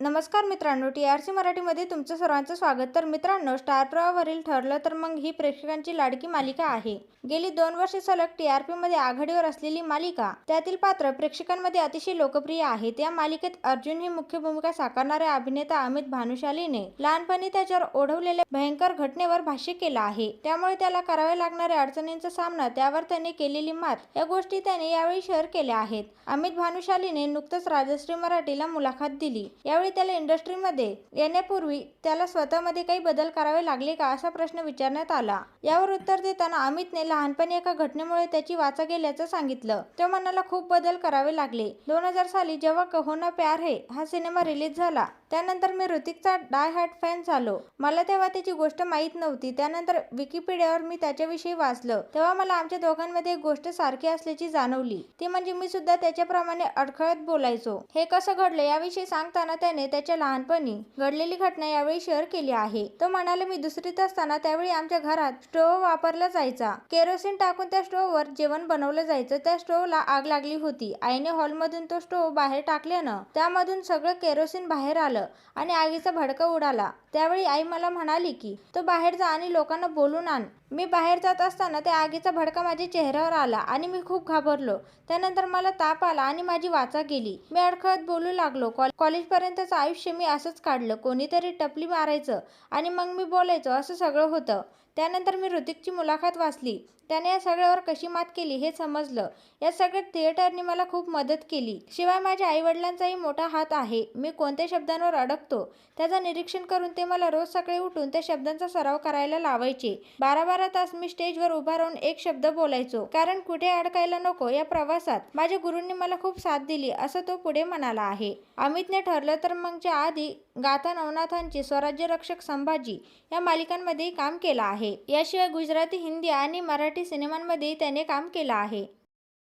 नमस्कार मित्रांनो T R C मराठीमध्ये तुमचं सर्वांचं स्वागत. तर मित्रांनो स्टार प्रवावरील ठरलं तर मग ही प्रेक्षकांची लाडकी मालिका आहे. गेली दोन वर्षे सलग टी आर पीमध्ये आघाडीवर असलेली मालिका त्यातील पात्र प्रेक्षकांमध्ये अतिशय लोकप्रिय आहे. त्या मालिकेत अर्जुन ही मुख्य भूमिका साकारणाऱ्या अभिनेता अमित भानुशालीने लहानपणी त्याच्यावर ओढवलेल्या भयंकर घटनेवर भाष्य केलं आहे. त्यामुळे त्याला कराव्या लागणाऱ्या अडचणींचा सामना त्यावर त्याने केलेली मात या गोष्टी त्याने यावेळी शेअर केल्या आहेत. अमित भानुशालीने नुकतंच राजश्री मराठीला मुलाखत दिली. यावेळी त्याला इंडस्ट्रीमध्ये येण्यापूर्वी त्याला स्वतःमध्ये काही बदल करावे लागले का असा प्रश्न विचारण्यात आला. यावर उत्तर देताना अमितने लहानपणी एका घटनेमुळे त्याची वाचा गेल्याचं सांगितलं. तो मनाला खूप बदल करावे लागले. दोन हजार साली जेव्हा कहो ना प्यार है हा सिनेमा रिलीज झाला. त्यानंतर मी ऋतिकचा डाय हार्ट फॅन झालो. मला तेव्हा त्याची गोष्ट माहीत नव्हती. त्यानंतर विकिपीडियावर मी त्याच्याविषयी वाचलं. तेव्हा मला आमच्या दोघांमध्ये एक गोष्ट सारखी असल्याची जाणवली. ती म्हणजे मी सुद्धा त्याच्याप्रमाणे अडखळत बोलायचो. हे कसं घडलं याविषयी सांगताना त्याने त्याच्या लहानपणी घडलेली घटना यावेळी शेअर केली आहे. तो म्हणाले मी दुसरीत असताना त्यावेळी आमच्या घरात स्टोव्ह वापरला जायचा. केरोसिन टाकून त्या स्टोव्हवर जेवण बनवलं जायचं. त्या स्टोव्हला आग लागली होती. आईने हॉलमधून तो स्टोव्ह बाहेर टाकल्यानं त्यामधून सगळं केरोसिन बाहेर आलं आणि आगीचा भडका उडाला. त्यावेळी आई मला म्हणाली की तो बाहेर जा आणि लोकांना बोलून आण. मी बाहेर जात असताना त्या आगीचा भडका माझ्या चेहऱ्यावर आला आणि मी खूप घाबरलो. त्यानंतर मला ताप आला आणि माझी वाचा गेली. मी अडखळत बोलू लागलो. कॉल कॉलेजपर्यंतचं आयुष्य मी असंच काढलं. कोणीतरी टपली मारायचं आणि मग मी बोलायचो. असं सगळं होतं. त्यानंतर मी ऋतिकची मुलाखत वाचली. त्याने या सगळ्यावर कशी मात केली हे समजलं. या सगळ्यात थिएटरने मला खूप मदत केली. शिवाय माझ्या आईवडिलांचाही मोठा हात आहे. मी कोणत्या शब्दांवर अडकतो त्याचं निरीक्षण करून ते मला रोज सकाळी उठून त्या शब्दांचा सराव करायला लावायचे. बारा बारा तास मी स्टेजवर उभा राहून एक शब्द बोलायचो. कारण कुठे अडकायला नको या प्रवासात. माझ्या गुरूंनी मला खूप साथ दिली असं तो पुढे म्हणाला आहे. अमितने ठरलं तर मगच्या आधी गाथा नवनाथांची स्वराज्य रक्षक संभाजी या मालिकांमध्येही काम केलं आहे. आहे. याशिवाय गुजराती हिंदी आणि मराठी सिनेमांमध्येही त्याने काम केलं आहे.